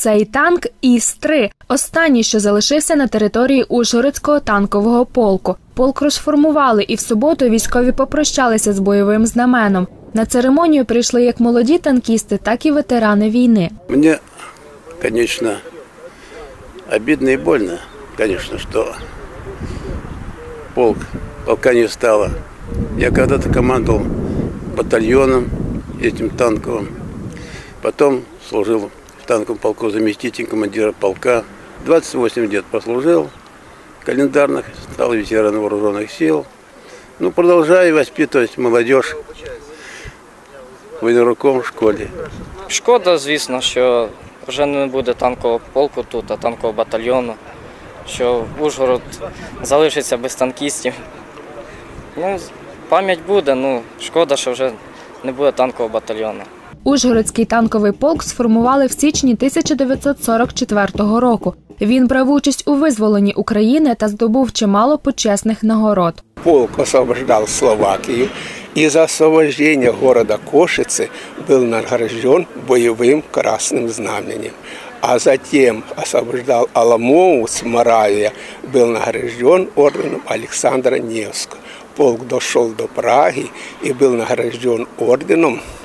цей танк ІС-3, останній, що залишився на території Ужгородського танкового полку. Полк розформували, і в суботу військові попрощалися з бойовим знаменом. На церемонію прийшли як молоді танкісти, так і ветерани війни. Мне, конечно, обидно и больно, конечно, что полк, полка не стало. Я когда-то командовал батальоном этим танковым. Потом служил в танковом полку заместителем командира полка. 28 лет послужил календарных, стал ветераном вооруженных сил. Ну, продолжаю воспитывать молодежь военруком в школе. Шкода, звісно, що вже не буде танкового полку тут, а танкового батальйону, що Ужгород залишиться без танкістів. Ну, пам'ять буде, ну шкода, що вже не буде танкового батальйону. Ужгородський танковий полк сформували в січні 1944 року. Він брав участь у визволенні України та здобув чимало почесних нагород. Полк освобождал Словакию, и за освобождение города Кошицы был награжден боевым красным знаменем. А затем освобождал Аламоус, Моравия, был награжден орденом Александра Невского. Полк дошел до Праги и был награжден орденом э,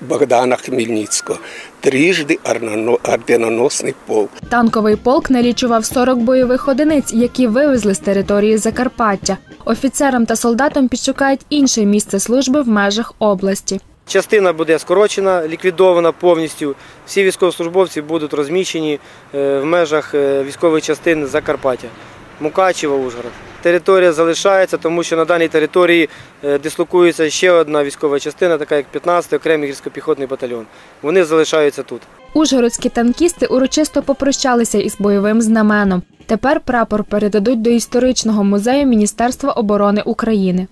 Богдана Хмельницкого. Трижды ордено- орденоносный полк. Танковий полк налічував 40 бойових одиниць, які вивезли з території Закарпаття. Офіцерам та солдатам підшукають інше місце служби в межах області. Частина буде скорочена, ліквідована повністю. Всі військовослужбовці будуть розміщені е, в межах е, військових частин Закарпаття. Мукачево, Ужгород. Територія залишається, тому що на даній території е, дислокується ще одна військова частина, така як 15-й окремий гірсько-піхотний батальйон. Вони залишаються тут. Ужгородські танкісти урочисто попрощалися із бойовим знаменом. Тепер прапор передадуть до історичного музею Міністерства оборони України.